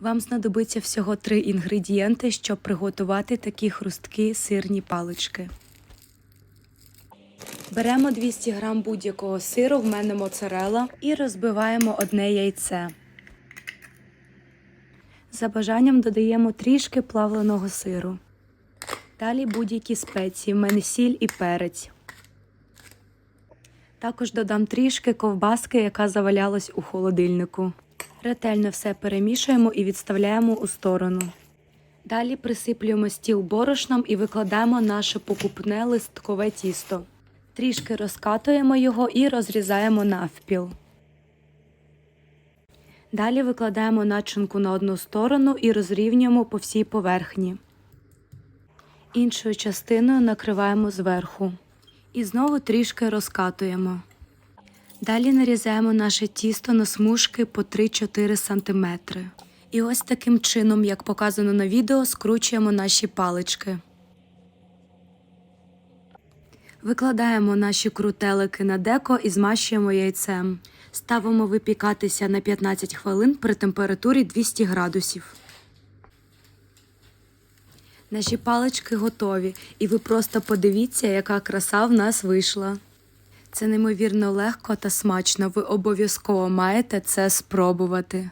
Вам знадобиться всього три інгредієнти, щоб приготувати такі хрусткі сирні палички. Беремо 200 г будь-якого сиру, в мене моцарела, і розбиваємо одне яйце. За бажанням додаємо трішки плавленого сиру. Далі будь-які спеції, в мене сіль і перець. Також додам трішки ковбаски, яка завалялась у холодильнику. Ретельно все перемішуємо і відставляємо у сторону. Далі присиплюємо стіл борошном і викладаємо наше покупне листкове тісто. Трішки розкатуємо його і розрізаємо навпіл. Далі викладаємо начинку на одну сторону і розрівнюємо по всій поверхні. Іншою частиною накриваємо зверху. І знову трішки розкатуємо. Далі нарізаємо наше тісто на смужки по 3-4 см. І ось таким чином, як показано на відео, скручуємо наші палички. Викладаємо наші крутелики на деко і змащуємо яйцем. Ставимо випікатися на 15 хвилин при температурі 200 градусів. Наші палички готові, і ви просто подивіться, яка краса в нас вийшла. Це неймовірно легко та смачно. Ви обов'язково маєте це спробувати.